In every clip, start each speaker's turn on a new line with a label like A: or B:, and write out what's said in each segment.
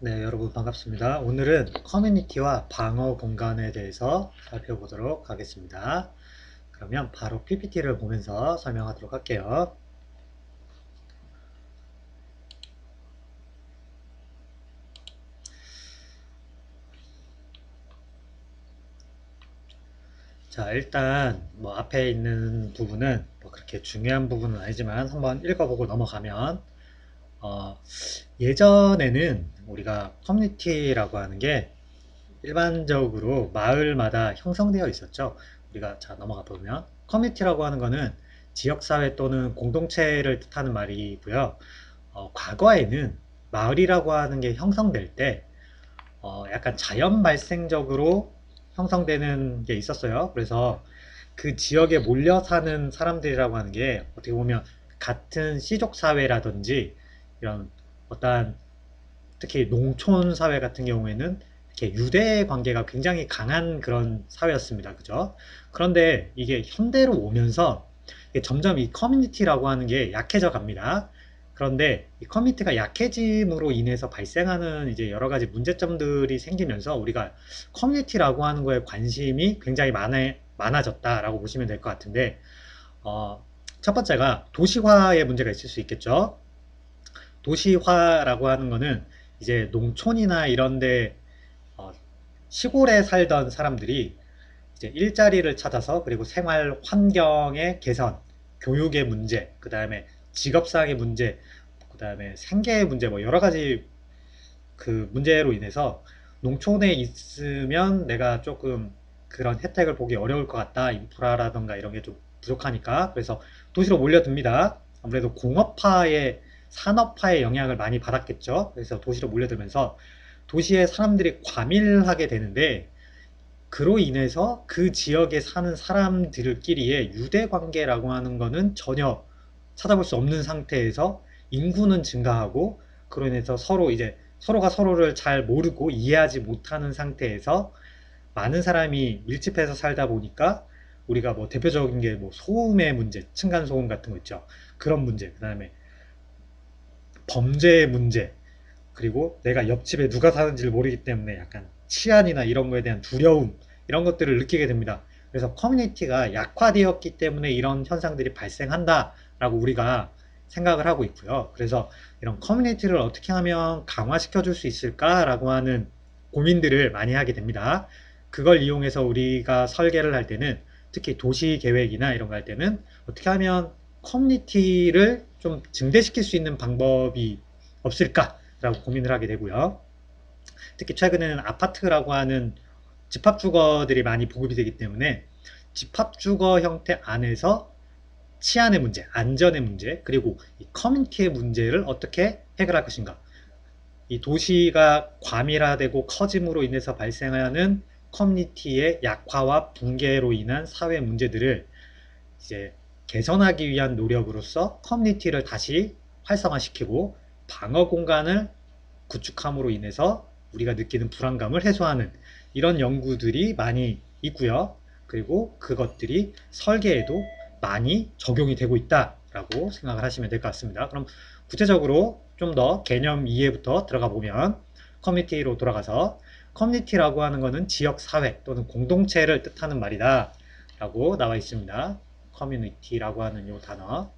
A: 네, 여러분 반갑습니다. 오늘은 커뮤니티와 방어 공간에 대해서 살펴보도록 하겠습니다. 그러면 바로 PPT를 보면서 설명하도록 할게요. 자, 일단 뭐 앞에 있는 부분은 뭐 그렇게 중요한 부분은 아니지만 한번 읽어보고 넘어가면 어, 예전에는 우리가 커뮤니티라고 하는 게 일반적으로 마을마다 형성되어 있었죠. 우리가 자 넘어가 보면 커뮤니티라고 하는 거는 지역사회 또는 공동체를 뜻하는 말이고요. 어, 과거에는 마을이라고 하는 게 형성될 때 어, 약간 자연 발생적으로 형성되는 게 있었어요. 그래서 그 지역에 몰려 사는 사람들이라고 하는 게 어떻게 보면 같은 씨족 사회라든지 이런 어떠한 특히 농촌 사회 같은 경우에는 이렇게 유대 관계가 굉장히 강한 그런 사회였습니다. 그죠? 그런데 이게 현대로 오면서 이게 점점 이 커뮤니티라고 하는 게 약해져 갑니다. 그런데 이 커뮤니티가 약해짐으로 인해서 발생하는 이제 여러 가지 문제점들이 생기면서 우리가 커뮤니티라고 하는 거에 관심이 굉장히 많아, 많아졌다라고 보시면 될 것 같은데, 어, 첫 번째가 도시화의 문제가 있을 수 있겠죠. 도시화라고 하는 거는 이제 농촌이나 이런데 어, 시골에 살던 사람들이 이제 일자리를 찾아서 그리고 생활 환경의 개선, 교육의 문제, 그 다음에 직업상의 문제, 그 다음에 생계의 문제, 뭐 여러 가지 그 문제로 인해서 농촌에 있으면 내가 조금 그런 혜택을 보기 어려울 것 같다. 인프라라던가 이런 게 좀 부족하니까. 그래서 도시로 몰려듭니다. 아무래도 공업화의 산업화의 영향을 많이 받았겠죠. 그래서 도시로 몰려들면서 도시에 사람들이 과밀하게 되는데 그로 인해서 그 지역에 사는 사람들끼리의 유대 관계라고 하는 거는 전혀 찾아볼 수 없는 상태에서 인구는 증가하고 그로 인해서 서로 이제 서로가 서로를 잘 모르고 이해하지 못하는 상태에서 많은 사람이 밀집해서 살다 보니까 우리가 뭐 대표적인 게 뭐 소음의 문제, 층간 소음 같은 거 있죠. 그런 문제, 그 다음에 범죄의 문제, 그리고 내가 옆집에 누가 사는지를 모르기 때문에 약간 치안이나 이런 거에 대한 두려움, 이런 것들을 느끼게 됩니다. 그래서 커뮤니티가 약화되었기 때문에 이런 현상들이 발생한다라고 우리가 생각을 하고 있고요. 그래서 이런 커뮤니티를 어떻게 하면 강화시켜 줄 수 있을까라고 하는 고민들을 많이 하게 됩니다. 그걸 이용해서 우리가 설계를 할 때는 특히 도시 계획이나 이런 거 할 때는 어떻게 하면 커뮤니티를 좀 증대시킬 수 있는 방법이 없을까라고 고민을 하게 되고요. 특히 최근에는 아파트라고 하는 집합주거들이 많이 보급이 되기 때문에 집합주거 형태 안에서 치안의 문제, 안전의 문제, 그리고 이 커뮤니티의 문제를 어떻게 해결할 것인가. 이 도시가 과밀화되고 커짐으로 인해서 발생하는 커뮤니티의 약화와 붕괴로 인한 사회 문제들을 이제 개선하기 위한 노력으로서 커뮤니티를 다시 활성화시키고 방어 공간을 구축함으로 인해서 우리가 느끼는 불안감을 해소하는 이런 연구들이 많이 있고요. 그리고 그것들이 설계에도 많이 적용이 되고 있다라고 생각을 하시면 될 것 같습니다. 그럼 구체적으로 좀 더 개념 이해부터 들어가 보면 커뮤니티로 돌아가서 커뮤니티라고 하는 것은 지역 사회 또는 공동체를 뜻하는 말이다 라고 나와 있습니다. 커뮤니티라고 하는 요 단어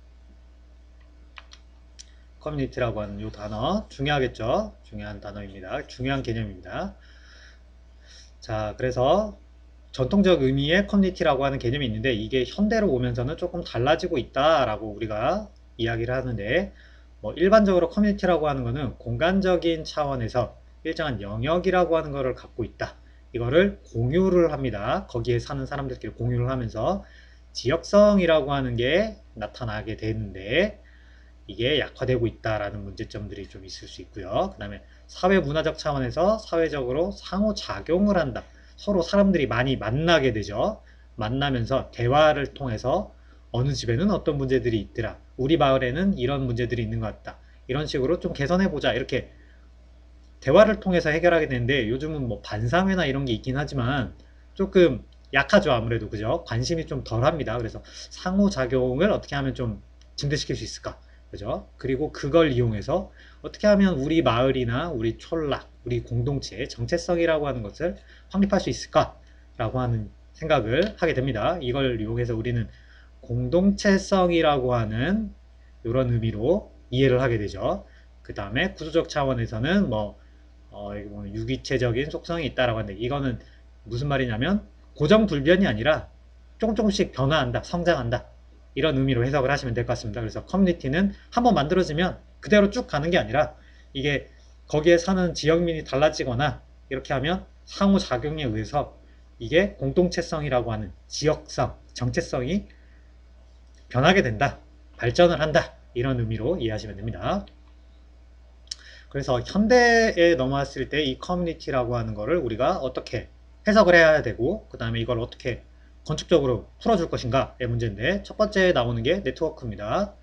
A: 커뮤니티라고 하는 요 단어 중요하겠죠? 중요한 단어입니다. 중요한 개념입니다. 자, 그래서 전통적 의미의 커뮤니티라고 하는 개념이 있는데 이게 현대로 오면서는 조금 달라지고 있다라고 우리가 이야기를 하는데 뭐 일반적으로 커뮤니티라고 하는 것은 공간적인 차원에서 일정한 영역이라고 하는 것을 갖고 있다. 이거를 공유를 합니다. 거기에 사는 사람들끼리 공유를 하면서 지역성이라고 하는 게 나타나게 되는데 이게 약화되고 있다라는 문제점들이 좀 있을 수 있고요. 그 다음에 사회 문화적 차원에서 사회적으로 상호작용을 한다. 서로 사람들이 많이 만나게 되죠. 만나면서 대화를 통해서 어느 집에는 어떤 문제들이 있더라. 우리 마을에는 이런 문제들이 있는 것 같다. 이런 식으로 좀 개선해보자. 이렇게 대화를 통해서 해결하게 되는데 요즘은 뭐 반사회나 이런 게 있긴 하지만 조금 약하죠. 아무래도 그죠? 관심이 좀 덜합니다. 그래서 상호작용을 어떻게 하면 좀 증대시킬 수 있을까? 그죠? 그리고 그걸 이용해서 어떻게 하면 우리 마을이나 우리 촌락, 우리 공동체의 정체성이라고 하는 것을 확립할 수 있을까 라고 하는 생각을 하게 됩니다. 이걸 이용해서 우리는 공동체성이라고 하는 이런 의미로 이해를 하게 되죠. 그 다음에 구조적 차원에서는 뭐, 어, 뭐 유기체적인 속성이 있다라고 하는데 이거는 무슨 말이냐면 고정불변이 아니라 조금 조금씩 변화한다, 성장한다. 이런 의미로 해석을 하시면 될 것 같습니다. 그래서 커뮤니티는 한번 만들어지면 그대로 쭉 가는 게 아니라 이게 거기에 사는 지역민이 달라지거나 이렇게 하면 상호작용에 의해서 이게 공동체성이라고 하는 지역성, 정체성이 변하게 된다, 발전을 한다, 이런 의미로 이해하시면 됩니다. 그래서 현대에 넘어왔을 때 이 커뮤니티라고 하는 거를 우리가 어떻게 해석을 해야 되고, 그 다음에 이걸 어떻게 건축적으로 풀어줄 것인가의 문제인데, 첫 번째 나오는 게 네트워크입니다.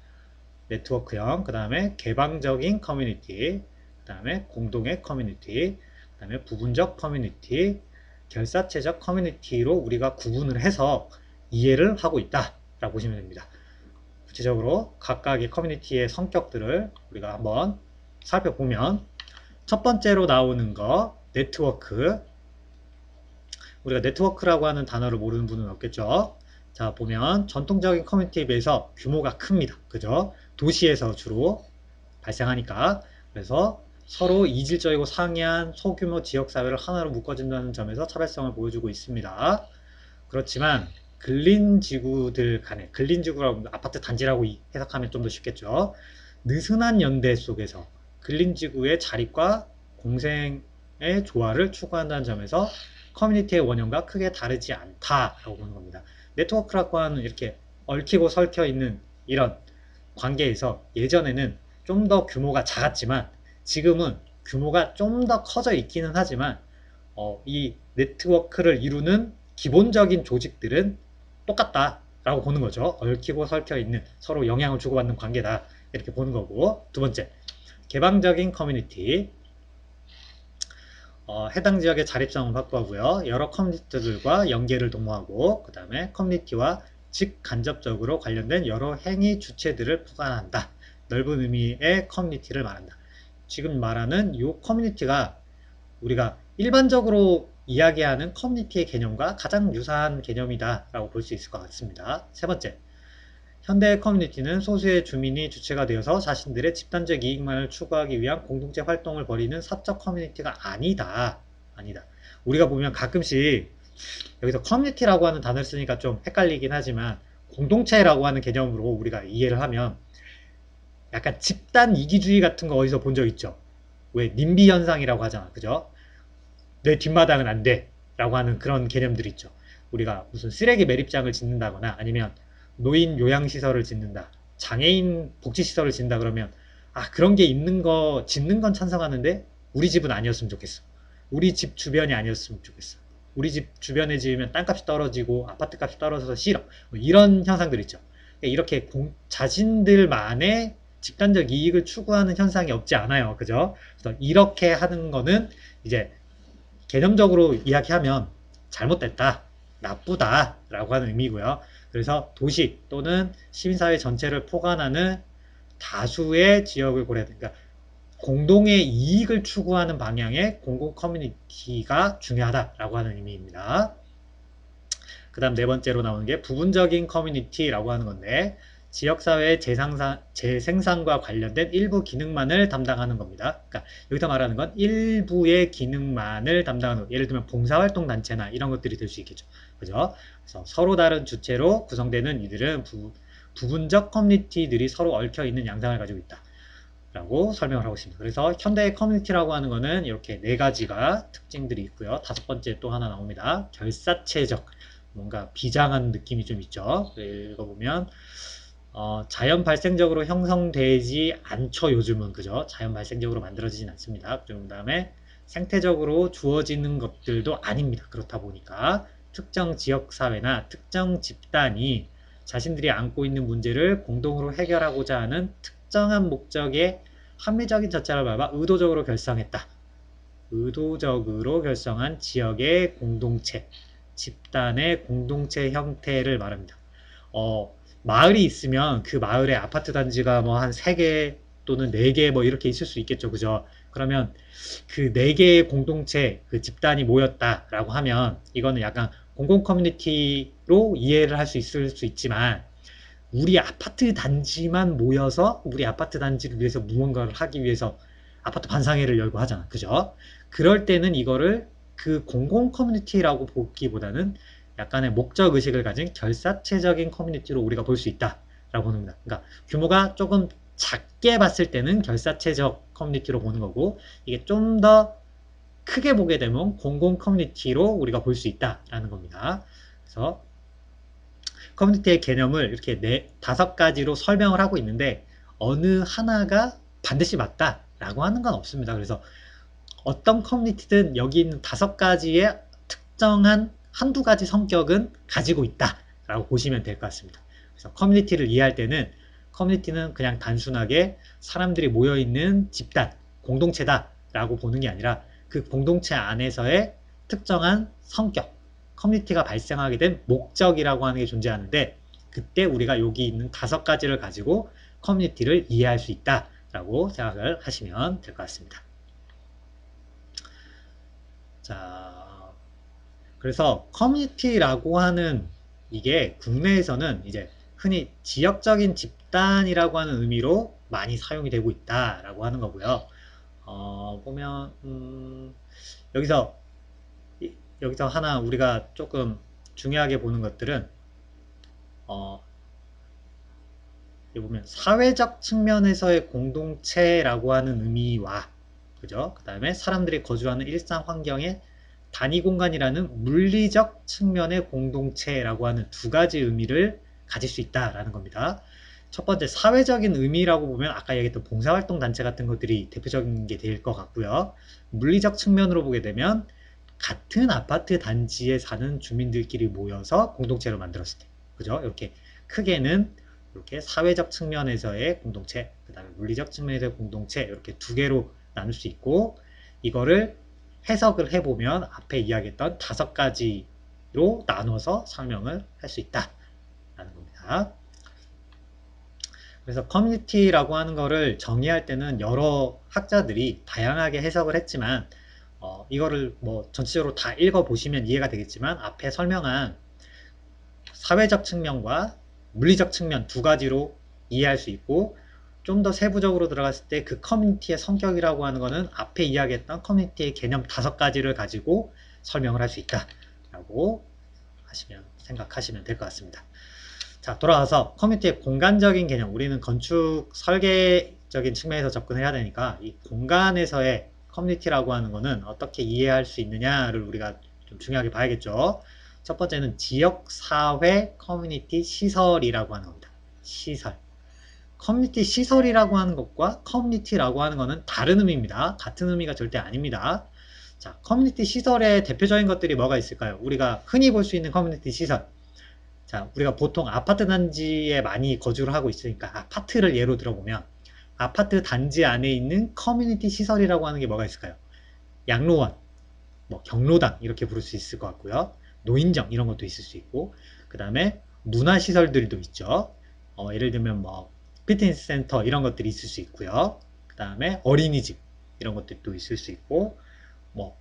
A: 네트워크형, 그 다음에 개방적인 커뮤니티, 그 다음에 공동의 커뮤니티, 그 다음에 부분적 커뮤니티, 결사체적 커뮤니티로 우리가 구분을 해서 이해를 하고 있다 라고 보시면 됩니다. 구체적으로 각각의 커뮤니티의 성격들을 우리가 한번 살펴보면 첫 번째로 나오는 거 네트워크 우리가 네트워크라고 하는 단어를 모르는 분은 없겠죠? 자 보면 전통적인 커뮤니티에 비해서 규모가 큽니다. 그죠? 도시에서 주로 발생하니까. 그래서 서로 이질적이고 상이한 소규모 지역사회를 하나로 묶어준다는 점에서 차별성을 보여주고 있습니다. 그렇지만 근린 지구들 간에 근린 지구라고 아파트 단지라고 해석하면 좀 더 쉽겠죠? 느슨한 연대 속에서 근린 지구의 자립과 공생의 조화를 추구한다는 점에서 커뮤니티의 원형과 크게 다르지 않다라고 보는 겁니다. 네트워크라고 하는 이렇게 얽히고 설켜 있는 이런 관계에서 예전에는 좀 더 규모가 작았지만 지금은 규모가 좀 더 커져 있기는 하지만 어, 이 네트워크를 이루는 기본적인 조직들은 똑같다라고 보는 거죠. 얽히고 설켜 있는 서로 영향을 주고받는 관계다 이렇게 보는 거고 두 번째 개방적인 커뮤니티 어, 해당 지역의 자립성을 확보하고요. 여러 커뮤니티들과 연계를 도모하고 그 다음에 커뮤니티와 직간접적으로 관련된 여러 행위 주체들을 포괄한다. 넓은 의미의 커뮤니티를 말한다. 지금 말하는 이 커뮤니티가 우리가 일반적으로 이야기하는 커뮤니티의 개념과 가장 유사한 개념이다 라고 볼 수 있을 것 같습니다. 세 번째, 현대 커뮤니티는 소수의 주민이 주체가 되어서 자신들의 집단적 이익만을 추구하기 위한 공동체 활동을 벌이는 사적 커뮤니티가 아니다. 아니다. 우리가 보면 가끔씩 여기서 커뮤니티라고 하는 단어를 쓰니까 좀 헷갈리긴 하지만 공동체라고 하는 개념으로 우리가 이해를 하면 약간 집단 이기주의 같은 거 어디서 본 적 있죠? 왜 님비 현상이라고 하잖아. 그죠? 내 뒷마당은 안 돼. 라고 하는 그런 개념들이 있죠. 우리가 무슨 쓰레기 매립장을 짓는다거나 아니면 노인 요양시설을 짓는다. 장애인 복지시설을 짓는다 그러면 아 그런 게 있는 거 짓는 건 찬성하는데 우리 집은 아니었으면 좋겠어. 우리 집 주변이 아니었으면 좋겠어. 우리 집 주변에 지으면 땅값이 떨어지고 아파트 값이 떨어져서 싫어. 뭐 이런 현상들 있죠. 그러니까 이렇게 공, 자신들만의 집단적 이익을 추구하는 현상이 없지 않아요. 그죠? 그래서 이렇게 하는 거는 이제 개념적으로 이야기하면 잘못됐다, 나쁘다 라고 하는 의미고요. 그래서 도시 또는 시민사회 전체를 포괄하는 다수의 지역을 고려, 그러니까 공동의 이익을 추구하는 방향의 공공 커뮤니티가 중요하다라고 하는 의미입니다. 그 다음 네 번째로 나오는 게 부분적인 커뮤니티라고 하는 건데 지역사회의 재상산, 재생산과 관련된 일부 기능만을 담당하는 겁니다. 그러니까 여기서 말하는 건 일부의 기능만을 담당하는 것. 예를 들면 봉사활동 단체나 이런 것들이 될 수 있겠죠. 그죠? 서로 다른 주체로 구성되는 이들은 부, 부분적 커뮤니티들이 서로 얽혀 있는 양상을 가지고 있다. 라고 설명을 하고 있습니다. 그래서 현대의 커뮤니티라고 하는 것은 이렇게 네 가지가 특징들이 있고요. 다섯 번째 또 하나 나옵니다. 결사체적. 뭔가 비장한 느낌이 좀 있죠. 읽어보면 어, 자연 발생적으로 형성되지 않죠. 요즘은 그죠? 자연 발생적으로 만들어지진 않습니다. 그 다음에 생태적으로 주어지는 것들도 아닙니다. 그렇다 보니까 특정 지역 사회나 특정 집단이 자신들이 안고 있는 문제를 공동으로 해결하고자 하는 특정한 목적의 합리적인 잣자를 밟아 의도적으로 결성했다. 의도적으로 결성한 지역의 공동체, 집단의 공동체 형태를 말합니다. 어, 마을이 있으면 그 마을에 아파트 단지가 뭐 한 3개 또는 4개 뭐 이렇게 있을 수 있겠죠. 그죠? 그러면 그 4개의 공동체, 그 집단이 모였다라고 하면 이거는 약간 공공 커뮤니티로 이해를 할 수 있을 수 있지만 우리 아파트 단지만 모여서 우리 아파트 단지를 위해서 무언가를 하기 위해서 아파트 반상회를 열고 하잖아. 그죠? 그럴 때는 이거를 그 공공 커뮤니티라고 보기보다는 약간의 목적 의식을 가진 결사체적인 커뮤니티로 우리가 볼 수 있다라고 겁니다. 그러니까 규모가 조금 작게 봤을 때는 결사체적 커뮤니티로 보는 거고 이게 좀 더 크게 보게 되면 공공 커뮤니티로 우리가 볼 수 있다라는 겁니다. 그래서 커뮤니티의 개념을 이렇게 네, 다섯 가지로 설명을 하고 있는데 어느 하나가 반드시 맞다라고 하는 건 없습니다. 그래서 어떤 커뮤니티든 여기 있는 다섯 가지의 특정한 한두 가지 성격은 가지고 있다라고 보시면 될 것 같습니다. 그래서 커뮤니티를 이해할 때는 커뮤니티는 그냥 단순하게 사람들이 모여 있는 집단, 공동체다 라고 보는 게 아니라 그 공동체 안에서의 특정한 성격, 커뮤니티가 발생하게 된 목적이라고 하는 게 존재하는데 그때 우리가 여기 있는 다섯 가지를 가지고 커뮤니티를 이해할 수 있다 라고 생각을 하시면 될 것 같습니다. 자, 그래서 커뮤니티라고 하는 이게 국내에서는 이제 흔히 지역적인 집단이라고 하는 의미로 많이 사용이 되고 있다라고 하는 거고요. 어, 보면 음, 여기서 이- 여기서 하나 우리가 조금 중요하게 보는 것들은 어, 보면 사회적 측면에서의 공동체라고 하는 의미와 그죠? 그 다음에 사람들이 거주하는 일상 환경의 단위 공간이라는 물리적 측면의 공동체라고 하는 두 가지 의미를 가질 수 있다라는 겁니다. 첫 번째 사회적인 의미라고 보면 아까 얘기했던 봉사활동 단체 같은 것들이 대표적인 게 될 것 같고요. 물리적 측면으로 보게 되면 같은 아파트 단지에 사는 주민들끼리 모여서 공동체로 만들었을 때, 그죠? 이렇게 크게는 이렇게 사회적 측면에서의 공동체, 그 다음에 물리적 측면에서의 공동체 이렇게 두 개로 나눌 수 있고 이거를 해석을 해보면 앞에 이야기했던 다섯 가지로 나눠서 설명을 할 수 있다 그래서 커뮤니티라고 하는 거를 정의할 때는 여러 학자들이 다양하게 해석을 했지만 어, 이거를 뭐 전체적으로 다 읽어보시면 이해가 되겠지만 앞에 설명한 사회적 측면과 물리적 측면 두 가지로 이해할 수 있고 좀 더 세부적으로 들어갔을 때 그 커뮤니티의 성격이라고 하는 거는 앞에 이야기했던 커뮤니티의 개념 다섯 가지를 가지고 설명을 할 수 있다 라고 하시면 생각하시면 될 것 같습니다. 자, 돌아와서 커뮤니티의 공간적인 개념. 우리는 건축 설계적인 측면에서 접근해야 되니까 이 공간에서의 커뮤니티라고 하는 거는 어떻게 이해할 수 있느냐를 우리가 좀 중요하게 봐야겠죠. 첫 번째는 지역 사회 커뮤니티 시설이라고 하는 겁니다. 시설. 커뮤니티 시설이라고 하는 것과 커뮤니티라고 하는 것은 다른 의미입니다. 같은 의미가 절대 아닙니다. 자, 커뮤니티 시설의 대표적인 것들이 뭐가 있을까요? 우리가 흔히 볼 수 있는 커뮤니티 시설. 자, 우리가 보통 아파트 단지에 많이 거주를 하고 있으니까 아파트를 예로 들어보면 아파트 단지 안에 있는 커뮤니티 시설이라고 하는 게 뭐가 있을까요? 양로원, 뭐 경로당 이렇게 부를 수 있을 것 같고요. 노인정 이런 것도 있을 수 있고 그 다음에 문화시설들도 있죠. 어, 예를 들면 뭐 피트니스 센터 이런 것들이 있을 수 있고요. 그 다음에 어린이집 이런 것들도 있을 수 있고 뭐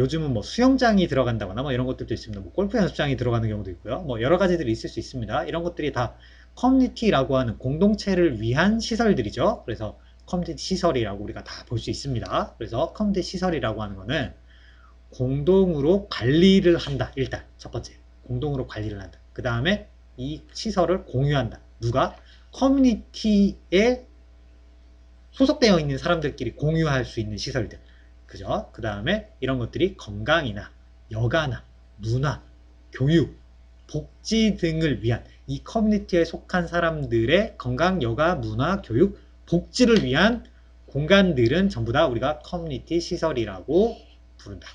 A: 요즘은 뭐 수영장이 들어간다거나 뭐 이런 것들도 있습니다. 뭐 골프 연습장이 들어가는 경우도 있고요. 뭐 여러 가지들이 있을 수 있습니다. 이런 것들이 다 커뮤니티라고 하는 공동체를 위한 시설들이죠. 그래서 커뮤니티 시설이라고 우리가 다 볼 수 있습니다. 그래서 커뮤니티 시설이라고 하는 거는 공동으로 관리를 한다. 일단 첫 번째 공동으로 관리를 한다. 그 다음에 이 시설을 공유한다. 누가 커뮤니티에 소속되어 있는 사람들끼리 공유할 수 있는 시설들. 그죠? 그 다음에 이런 것들이 건강이나 여가나 문화, 교육, 복지 등을 위한 이 커뮤니티에 속한 사람들의 건강, 여가, 문화, 교육, 복지를 위한 공간들은 전부 다 우리가 커뮤니티 시설이라고 부른다.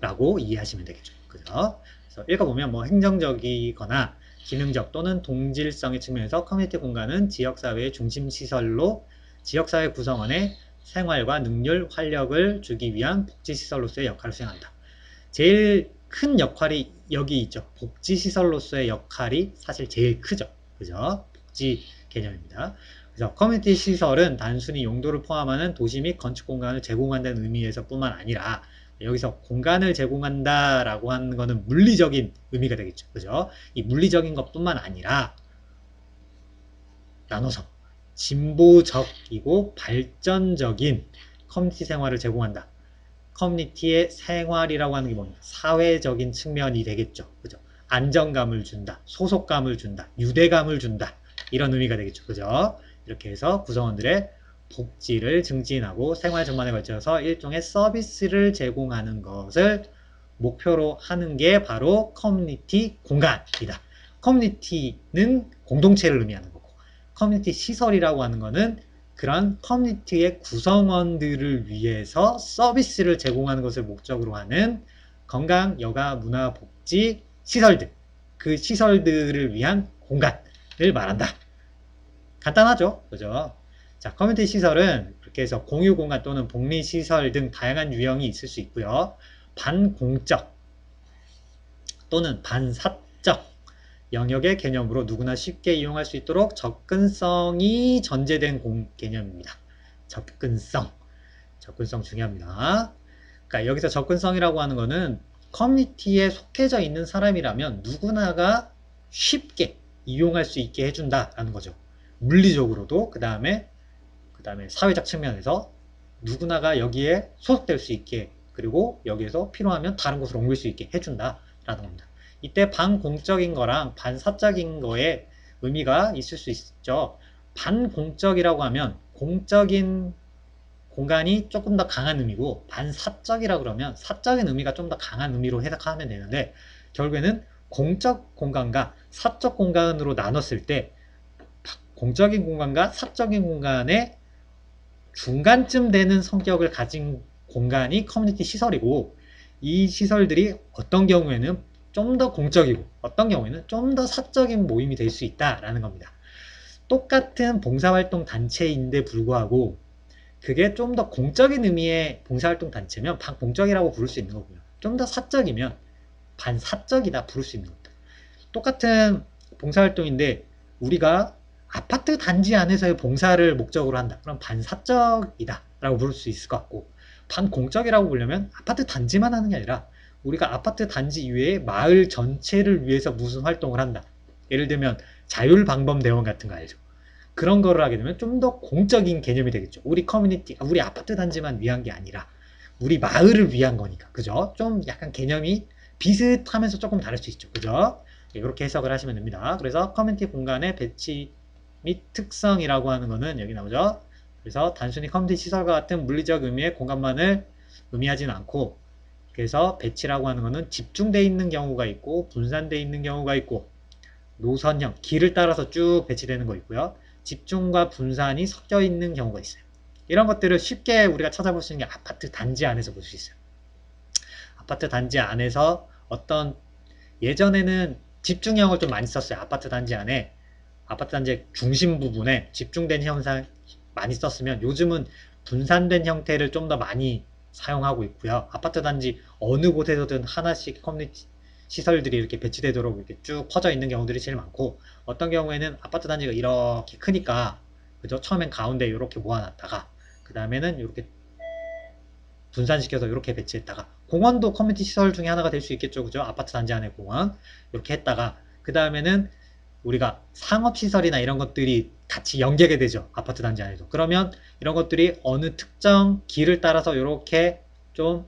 A: 라고 이해하시면 되겠죠. 그죠? 그래서 읽어보면 뭐 행정적이거나 기능적 또는 동질성의 측면에서 커뮤니티 공간은 지역사회의 중심 시설로 지역사회 구성원의 생활과 능률, 활력을 주기 위한 복지시설로서의 역할을 수행한다. 제일 큰 역할이 여기 있죠. 복지시설로서의 역할이 사실 제일 크죠. 그죠? 복지 개념입니다. 그래서 커뮤니티 시설은 단순히 용도를 포함하는 도시 및 건축 공간을 제공한다는 의미에서 뿐만 아니라 여기서 공간을 제공한다라고 하는 거는 물리적인 의미가 되겠죠. 그죠? 이 물리적인 것뿐만 아니라 나눠서 진보적이고 발전적인 커뮤니티 생활을 제공한다. 커뮤니티의 생활이라고 하는 게 뭡니까? 사회적인 측면이 되겠죠. 그죠? 안정감을 준다. 소속감을 준다. 유대감을 준다. 이런 의미가 되겠죠. 그죠? 이렇게 해서 구성원들의 복지를 증진하고 생활 전반에 걸쳐서 일종의 서비스를 제공하는 것을 목표로 하는 게 바로 커뮤니티 공간이다. 커뮤니티는 공동체를 의미하는 거고 커뮤니티 시설이라고 하는 거는 그런 커뮤니티의 구성원들을 위해서 서비스를 제공하는 것을 목적으로 하는 건강, 여가, 문화, 복지 시설들 그 시설들을 위한 공간을 말한다. 간단하죠? 그죠? 자, 커뮤니티 시설은 그렇게 해서 공유 공간 또는 복리 시설 등 다양한 유형이 있을 수 있고요. 반공적 또는 반사적 영역의 개념으로 누구나 쉽게 이용할 수 있도록 접근성이 전제된 공 개념입니다. 접근성. 접근성 중요합니다. 그러니까 여기서 접근성이라고 하는 거는 커뮤니티에 속해져 있는 사람이라면 누구나가 쉽게 이용할 수 있게 해준다라는 거죠. 물리적으로도 그 다음에 그 다음에 사회적 측면에서 누구나가 여기에 소속될 수 있게 그리고 여기에서 필요하면 다른 곳으로 옮길 수 있게 해준다라는 겁니다. 이때 반공적인 거랑 반사적인 거에 의미가 있을 수 있죠. 반공적이라고 하면 공적인 공간이 조금 더 강한 의미고 반사적이라 그러면 사적인 의미가 좀 더 강한 의미로 해석하면 되는데 결국에는 공적 공간과 사적 공간으로 나눴을 때 공적인 공간과 사적인 공간의 중간쯤 되는 성격을 가진 공간이 커뮤니티 시설이고 이 시설들이 어떤 경우에는 좀 더 공적이고 어떤 경우에는 좀 더 사적인 모임이 될 수 있다라는 겁니다. 똑같은 봉사활동 단체인데 불구하고 그게 좀 더 공적인 의미의 봉사활동 단체면 반공적이라고 부를 수 있는 거고요. 좀 더 사적이면 반사적이다 부를 수 있는 겁니다. 똑같은 봉사활동인데 우리가 아파트 단지 안에서의 봉사를 목적으로 한다. 그럼 반사적이다 라고 부를 수 있을 것 같고 반공적이라고 보려면 아파트 단지만 하는 게 아니라 우리가 아파트 단지 이외에 마을 전체를 위해서 무슨 활동을 한다. 예를 들면 자율방범대원 같은 거 알죠? 그런 거를 하게 되면 좀 더 공적인 개념이 되겠죠. 우리 커뮤니티, 우리 아파트 단지만 위한 게 아니라 우리 마을을 위한 거니까. 그죠? 좀 약간 개념이 비슷하면서 조금 다를 수 있죠. 그죠? 이렇게 해석을 하시면 됩니다. 그래서 커뮤니티 공간의 배치 및 특성이라고 하는 거는 여기 나오죠. 그래서 단순히 커뮤니티 시설과 같은 물리적 의미의 공간만을 의미하지는 않고 그래서 배치라고 하는 거는 집중되어 있는 경우가 있고 분산되어 있는 경우가 있고 노선형 길을 따라서 쭉 배치되는 거 있고요. 집중과 분산이 섞여 있는 경우가 있어요. 이런 것들을 쉽게 우리가 찾아볼 수 있는 게 아파트 단지 안에서 볼 수 있어요. 아파트 단지 안에서 어떤 예전에는 집중형을 좀 많이 썼어요. 아파트 단지 안에 아파트 단지의 중심 부분에 집중된 현상 많이 썼으면 요즘은 분산된 형태를 좀 더 많이 사용하고 있고요. 아파트 단지 어느 곳에서든 하나씩 커뮤니티 시설들이 이렇게 배치되도록 이렇게 쭉 퍼져 있는 경우들이 제일 많고 어떤 경우에는 아파트 단지가 이렇게 크니까 그죠? 처음엔 가운데 이렇게 모아놨다가 그 다음에는 이렇게 분산시켜서 이렇게 배치했다가 공원도 커뮤니티 시설 중에 하나가 될 수 있겠죠. 그죠? 아파트 단지 안에 공원 이렇게 했다가 그 다음에는 우리가 상업시설이나 이런 것들이 같이 연계가 되죠. 아파트 단지 안에도. 그러면 이런 것들이 어느 특정 길을 따라서 이렇게 좀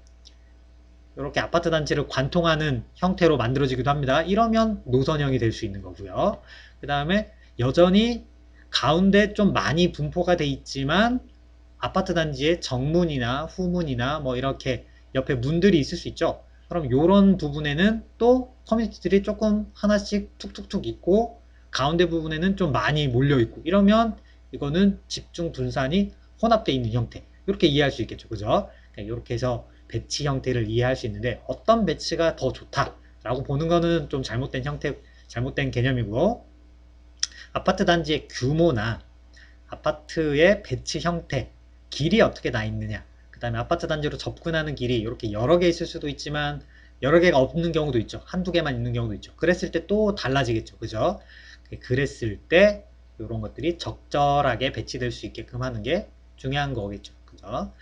A: 이렇게 아파트 단지를 관통하는 형태로 만들어지기도 합니다. 이러면 노선형이 될 수 있는 거고요. 그 다음에 여전히 가운데 좀 많이 분포가 돼 있지만 아파트 단지의 정문이나 후문이나 뭐 이렇게 옆에 문들이 있을 수 있죠. 그럼 이런 부분에는 또 커뮤니티들이 조금 하나씩 툭툭툭 있고 가운데 부분에는 좀 많이 몰려 있고 이러면 이거는 집중 분산이 혼합되어 있는 형태 이렇게 이해할 수 있겠죠 그죠 이렇게 해서 배치 형태를 이해할 수 있는데 어떤 배치가 더 좋다라고 보는 거는 좀 잘못된 형태 잘못된 개념이고 아파트 단지의 규모나 아파트의 배치 형태 길이 어떻게 나 있느냐 그 다음에 아파트 단지로 접근하는 길이 이렇게 여러 개 있을 수도 있지만 여러 개가 없는 경우도 있죠. 한두 개만 있는 경우도 있죠. 그랬을 때 또 달라지겠죠. 그죠? 그랬을 때 이런 것들이 적절하게 배치될 수 있게끔 하는 게 중요한 거겠죠. 그죠?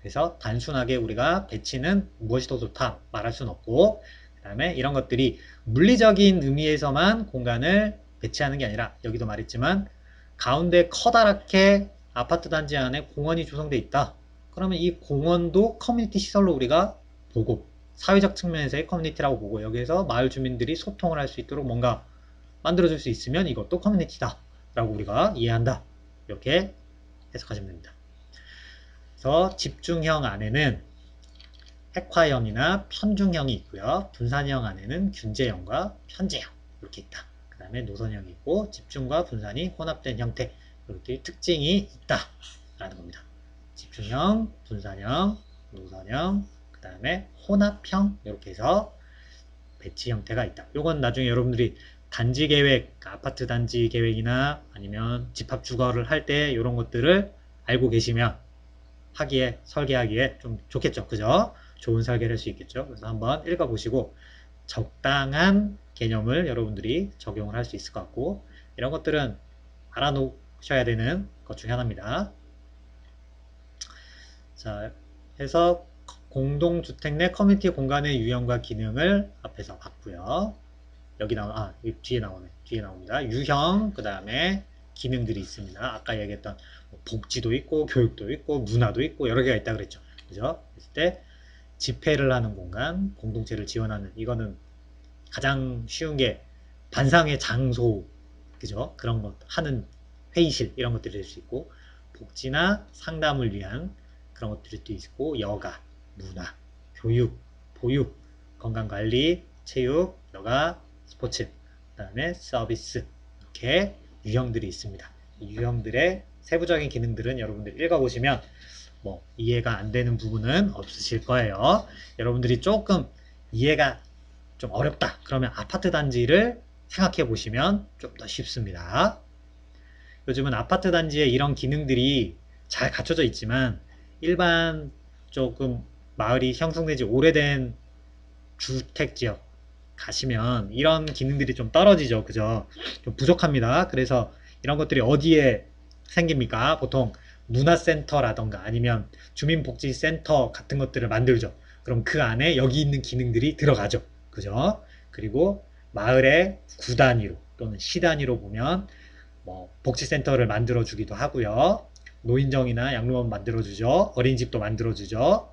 A: 그래서 단순하게 우리가 배치는 무엇이 더 좋다 말할 수는 없고 그 다음에 이런 것들이 물리적인 의미에서만 공간을 배치하는 게 아니라 여기도 말했지만 가운데 커다랗게 아파트 단지 안에 공원이 조성돼 있다. 그러면 이 공원도 커뮤니티 시설로 우리가 보고 사회적 측면에서의 커뮤니티라고 보고 여기에서 마을 주민들이 소통을 할 수 있도록 뭔가 만들어줄 수 있으면 이것도 커뮤니티다 라고 우리가 이해한다. 이렇게 해석하시면 됩니다. 그래서 집중형 안에는 핵화형이나 편중형이 있고요. 분산형 안에는 균제형과 편제형 이렇게 있다. 그 다음에 노선형이 있고 집중과 분산이 혼합된 형태 이렇게 특징이 있다 라는 겁니다. 집중형, 분산형, 노선형, 그 다음에 혼합형 이렇게 해서 배치 형태가 있다. 이건 나중에 여러분들이 단지 계획, 아파트 단지 계획이나 아니면 집합 주거를 할 때 이런 것들을 알고 계시면 하기에 설계하기에 좀 좋겠죠. 그죠? 좋은 설계를 할 수 있겠죠. 그래서 한번 읽어 보시고 적당한 개념을 여러분들이 적용을 할 수 있을 것 같고 이런 것들은 알아 놓으셔야 되는 것 중에 하나입니다. 자, 해서 공동주택 내 커뮤니티 공간의 유형과 기능을 앞에서 봤고요. 여기 나오, 아, 여기 뒤에 나오네. 뒤에 나옵니다. 유형, 그 다음에 기능들이 있습니다. 아까 얘기했던 뭐 복지도 있고, 교육도 있고, 문화도 있고, 여러 개가 있다 그랬죠. 그죠? 그랬을 때 집회를 하는 공간, 공동체를 지원하는, 이거는 가장 쉬운 게 반상의 장소, 그죠? 그런 것, 하는 회의실, 이런 것들이 될 수 있고, 복지나 상담을 위한 그런 것들도 있고, 여가, 문화, 교육, 보육, 건강관리, 체육, 여가, 스포츠, 그 다음에 서비스 이렇게 유형들이 있습니다. 이 유형들의 세부적인 기능들은 여러분들 읽어보시면 뭐 이해가 안 되는 부분은 없으실 거예요. 여러분들이 조금 이해가 좀 어렵다. 그러면 아파트 단지를 생각해 보시면 좀 더 쉽습니다. 요즘은 아파트 단지에 이런 기능들이 잘 갖춰져 있지만 일반 조금 마을이 형성되지 오래된 주택 지역 가시면 이런 기능들이 좀 떨어지죠. 그죠? 좀 부족합니다. 그래서 이런 것들이 어디에 생깁니까? 보통 문화센터라던가 아니면 주민복지센터 같은 것들을 만들죠. 그럼 그 안에 여기 있는 기능들이 들어가죠. 그죠? 그리고 마을의 구 단위로 또는 시 단위로 보면 뭐 복지센터를 만들어 주기도 하고요. 노인정이나 양로원 만들어 주죠. 어린이집도 만들어 주죠.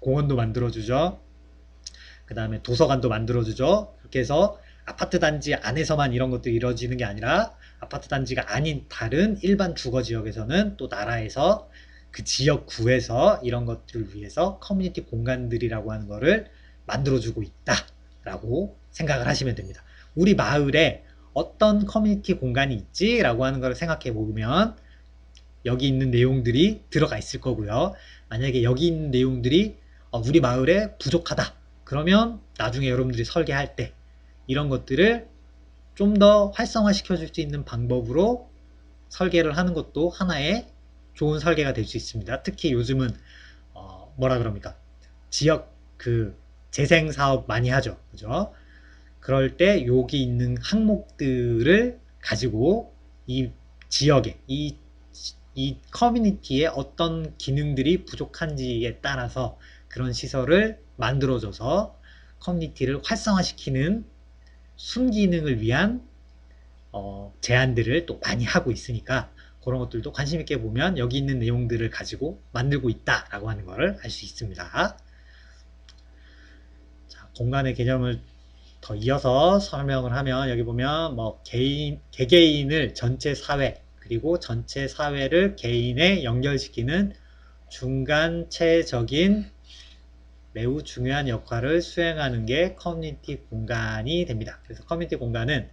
A: 공원도 만들어 주죠. 그 다음에 도서관도 만들어 주죠. 그렇게 해서 아파트 단지 안에서만 이런 것들이 이루어지는 게 아니라 아파트 단지가 아닌 다른 일반 주거 지역에서는 또 나라에서 그 지역구에서 이런 것들을 위해서 커뮤니티 공간들이라고 하는 거를 만들어주고 있다라고 생각을 하시면 됩니다. 우리 마을에 어떤 커뮤니티 공간이 있지라고 하는 걸 생각해 보면 여기 있는 내용들이 들어가 있을 거고요. 만약에 여기 있는 내용들이 어, 우리 마을에 부족하다. 그러면 나중에 여러분들이 설계할 때 이런 것들을 좀 더 활성화시켜 줄 수 있는 방법으로 설계를 하는 것도 하나의 좋은 설계가 될 수 있습니다. 특히 요즘은 어, 뭐라 그럽니까? 지역 그 재생 사업 많이 하죠. 그죠? 그럴 때 여기 있는 항목들을 가지고 이 지역에 이, 이 커뮤니티에 어떤 기능들이 부족한지에 따라서 그런 시설을 만들어줘서 커뮤니티를 활성화시키는 순기능을 위한 어, 제안들을 또 많이 하고 있으니까 그런 것들도 관심 있게 보면 여기 있는 내용들을 가지고 만들고 있다라고 하는 것을 알 수 있습니다. 자, 공간의 개념을 더 이어서 설명을 하면 여기 보면 뭐 개인 개개인을 전체 사회 그리고 전체 사회를 개인에 연결시키는 중간체적인 매우 중요한 역할을 수행하는 게 커뮤니티 공간이 됩니다. 그래서 커뮤니티 공간은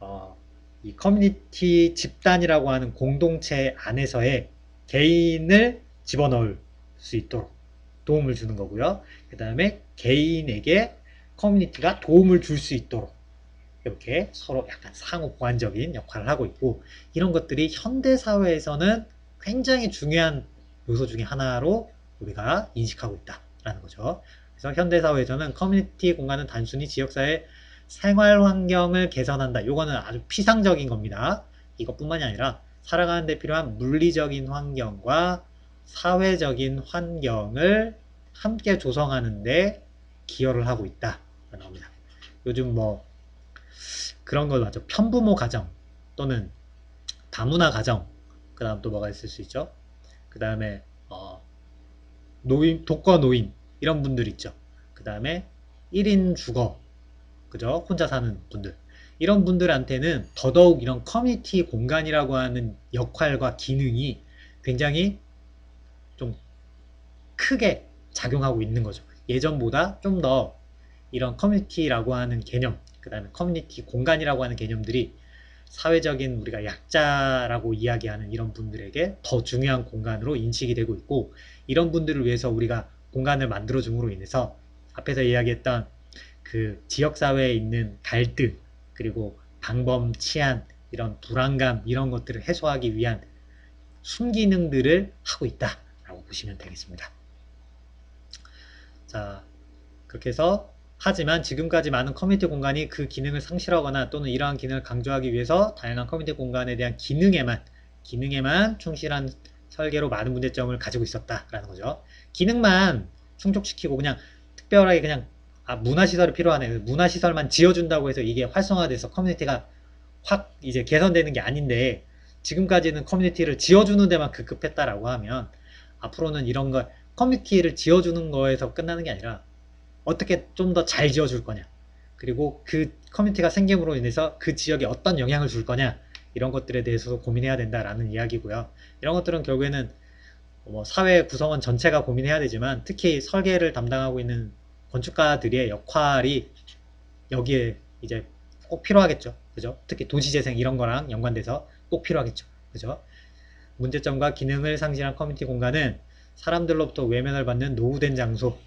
A: 어, 이 커뮤니티 집단이라고 하는 공동체 안에서의 개인을 집어넣을 수 있도록 도움을 주는 거고요. 그 다음에 개인에게 커뮤니티가 도움을 줄 수 있도록 이렇게 서로 약간 상호 보완적인 역할을 하고 있고 이런 것들이 현대 사회에서는 굉장히 중요한 요소 중에 하나로 우리가 인식하고 있다라는 거죠. 그래서 현대사회에서는 커뮤니티 공간은 단순히 지역사회 생활 환경을 개선한다. 요거는 아주 피상적인 겁니다. 이것뿐만이 아니라 살아가는 데 필요한 물리적인 환경과 사회적인 환경을 함께 조성하는데 기여를 하고 있다. 나옵니다. 요즘 뭐 그런 걸 맞죠. 편부모 가정 또는 다문화 가정 그 다음 또 뭐가 있을 수 있죠. 그 다음에 어, 노인 독거 노인 이런 분들 있죠. 그 다음에 1인 주거 그죠? 혼자 사는 분들 이런 분들한테는 더더욱 이런 커뮤니티 공간이라고 하는 역할과 기능이 굉장히 좀 크게 작용하고 있는 거죠. 예전보다 좀 더 이런 커뮤니티라고 하는 개념, 그 다음에 커뮤니티 공간이라고 하는 개념들이 사회적인 우리가 약자라고 이야기하는 이런 분들에게 더 중요한 공간으로 인식이 되고 있고 이런 분들을 위해서 우리가 공간을 만들어 줌으로 인해서 앞에서 이야기했던 그 지역 사회에 있는 갈등 그리고 방범 치안 이런 불안감 이런 것들을 해소하기 위한 순기능들을 하고 있다라고 보시면 되겠습니다. 자 그렇게 해서 하지만 지금까지 많은 커뮤니티 공간이 그 기능을 상실하거나 또는 이러한 기능을 강조하기 위해서 다양한 커뮤니티 공간에 대한 기능에만 기능에만 충실한 설계로 많은 문제점을 가지고 있었다라는 거죠. 기능만 충족시키고 그냥 특별하게 그냥 아 문화시설이 필요하네 문화시설만 지어준다고 해서 이게 활성화돼서 커뮤니티가 확 이제 개선되는 게 아닌데 지금까지는 커뮤니티를 지어주는 데만 급급했다라고 하면 앞으로는 이런 걸 커뮤니티를 지어주는 거에서 끝나는 게 아니라 어떻게 좀 더 잘 지어줄 거냐. 그리고 그 커뮤니티가 생김으로 인해서 그 지역에 어떤 영향을 줄 거냐. 이런 것들에 대해서도 고민해야 된다라는 이야기고요. 이런 것들은 결국에는 뭐 사회 구성원 전체가 고민해야 되지만 특히 설계를 담당하고 있는 건축가들의 역할이 여기에 이제 꼭 필요하겠죠. 그죠? 특히 도시재생 이런 거랑 연관돼서 꼭 필요하겠죠. 그죠? 문제점과 기능을 상실한 커뮤니티 공간은 사람들로부터 외면을 받는 노후된 장소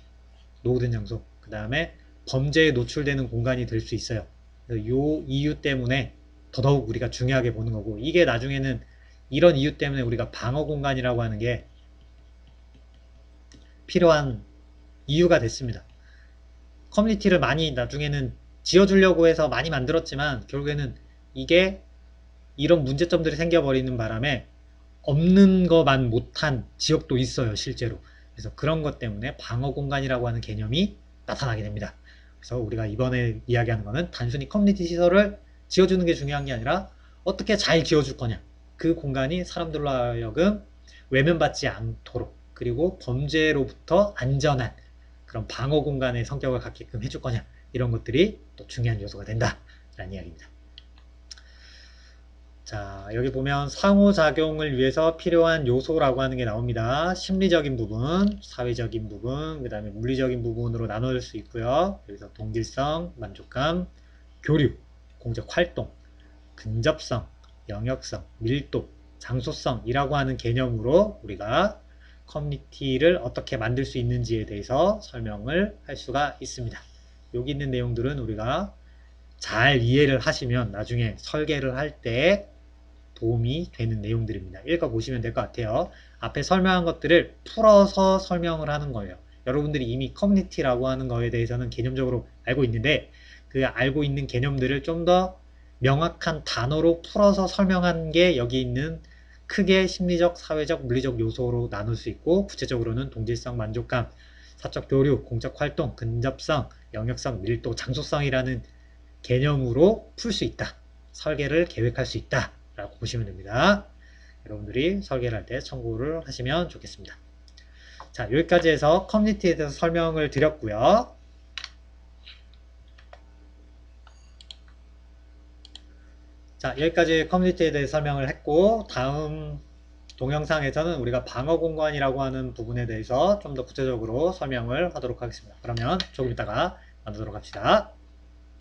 A: 노후된 장소 그 다음에 범죄에 노출되는 공간이 될 수 있어요. 이 이유 때문에 더더욱 우리가 중요하게 보는 거고 이게 나중에는 이런 이유 때문에 우리가 방어 공간이라고 하는 게 필요한 이유가 됐습니다. 커뮤니티를 많이 나중에는 지어주려고 해서 많이 만들었지만 결국에는 이게 이런 문제점들이 생겨버리는 바람에 없는 것만 못한 지역도 있어요 실제로 그래서 그런 것 때문에 방어 공간이라고 하는 개념이 나타나게 됩니다. 그래서 우리가 이번에 이야기하는 거는 단순히 커뮤니티 시설을 지어주는 게 중요한 게 아니라 어떻게 잘 지어줄 거냐. 그 공간이 사람들로 하여금 외면받지 않도록 그리고 범죄로부터 안전한 그런 방어 공간의 성격을 갖게끔 해줄 거냐. 이런 것들이 또 중요한 요소가 된다라는 이야기입니다. 자, 여기 보면 상호작용을 위해서 필요한 요소라고 하는 게 나옵니다. 심리적인 부분, 사회적인 부분, 그 다음에 물리적인 부분으로 나눌 수 있고요. 여기서 동질성, 만족감, 교류, 공적 활동, 근접성, 영역성, 밀도, 장소성이라고 하는 개념으로 우리가 커뮤니티를 어떻게 만들 수 있는지에 대해서 설명을 할 수가 있습니다. 여기 있는 내용들은 우리가 잘 이해를 하시면 나중에 설계를 할때 도움이 되는 내용들입니다. 읽어보시면 될 것 같아요. 앞에 설명한 것들을 풀어서 설명을 하는 거예요. 여러분들이 이미 커뮤니티라고 하는 거에 대해서는 개념적으로 알고 있는데 그 알고 있는 개념들을 좀 더 명확한 단어로 풀어서 설명한 게 여기 있는 크게 심리적, 사회적, 물리적 요소로 나눌 수 있고 구체적으로는 동질성, 만족감, 사적 교류, 공적 활동, 근접성, 영역성, 밀도, 장소성이라는 개념으로 풀 수 있다. 설계를 계획할 수 있다. 라고 보시면 됩니다. 여러분들이 설계를 할 때 참고를 하시면 좋겠습니다. 자, 여기까지 해서 커뮤니티에 대해서 설명을 드렸고요. 자, 여기까지 커뮤니티에 대해 설명을 했고 다음 동영상에서는 우리가 방어 공간이라고 하는 부분에 대해서 좀 더 구체적으로 설명을 하도록 하겠습니다. 그러면 조금 이따가 만나도록 합시다.